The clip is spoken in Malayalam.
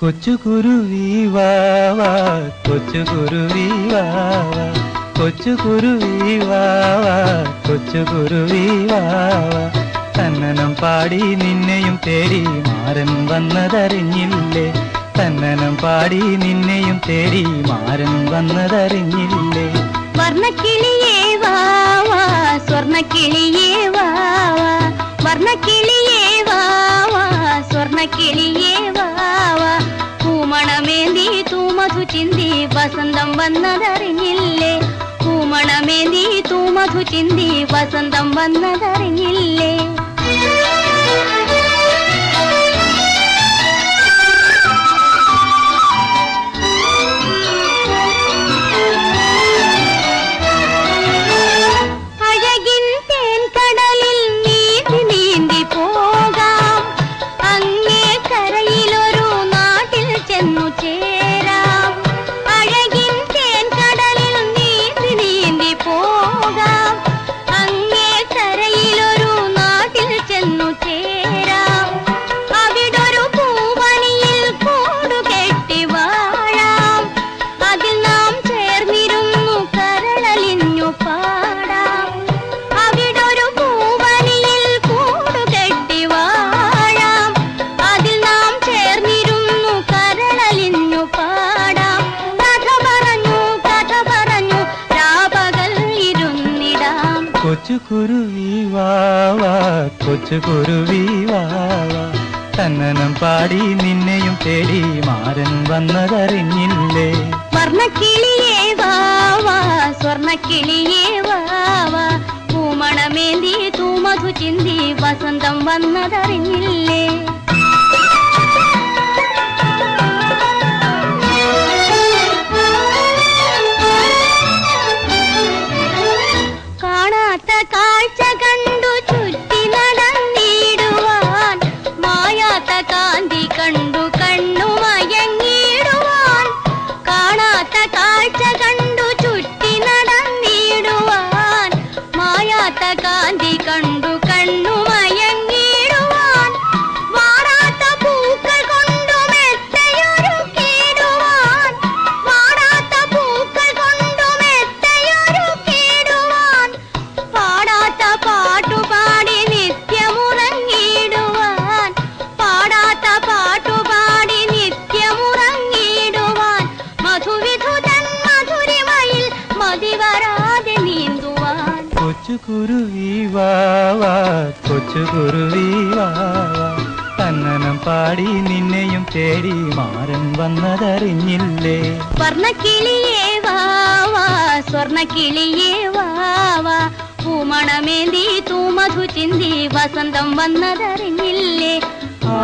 കൊച്ചു കുരുവി കൊച്ചു കുരുവി കൊച്ചു കുരുവി കൊച്ചു കുരുവി തന്നനം പാടി നിന്നെയും തേടി മാരൻ വന്നതറിഞ്ഞില്ലേ? തന്നനം പാടി നിന്നെയും തേടി മാരൻ വന്നതറിഞ്ഞില്ലേ? വർണക്കിളിയേ വാവ സ്വർണക്കിളിയേ വാവ വർണക്കിളിയേ വാവാ സ്വർണക്കിളിയേ ചിന്തി വസന്തം വന്നതറിഞ്ഞില്ലേ? പൂമണമേന്തി തൂമധു ചിന്തി വസന്തം വന്നതറിഞ്ഞില്ലേ? തേൻകടലിൽ നീന്തി നീന്തി പോകാം. അങ്ങേ കരയിലൊരു കൊച്ചു കുരുവി വാവാ കൊച്ചു കുരുവി വാവാ തന്നനം പാടി നിന്നെയും തേടി മാരൻ വന്നതറിഞ്ഞില്ലേ? വർണക്കിളിയേ വാവാ സ്വർണക്കിളിയേ വാവാ. പൂമണമേന്തി തൂമധു ചിന്തി വസന്തം വന്നതറിഞ്ഞില്ലേ? കൊച്ചു കുരുവി വാവാ കൊച്ചു കുരുവി വാവാ പാടി നിന്നെയും തേടി മാരൻ വന്നതറിഞ്ഞില്ലേ? വർണക്കിളിയേ വാവാ സ്വർണക്കിളിയേ വാവാ. പൂമണമേന്തി തൂമധു ചിന്തി വസന്തം വന്നതറിഞ്ഞില്ലേ? ആ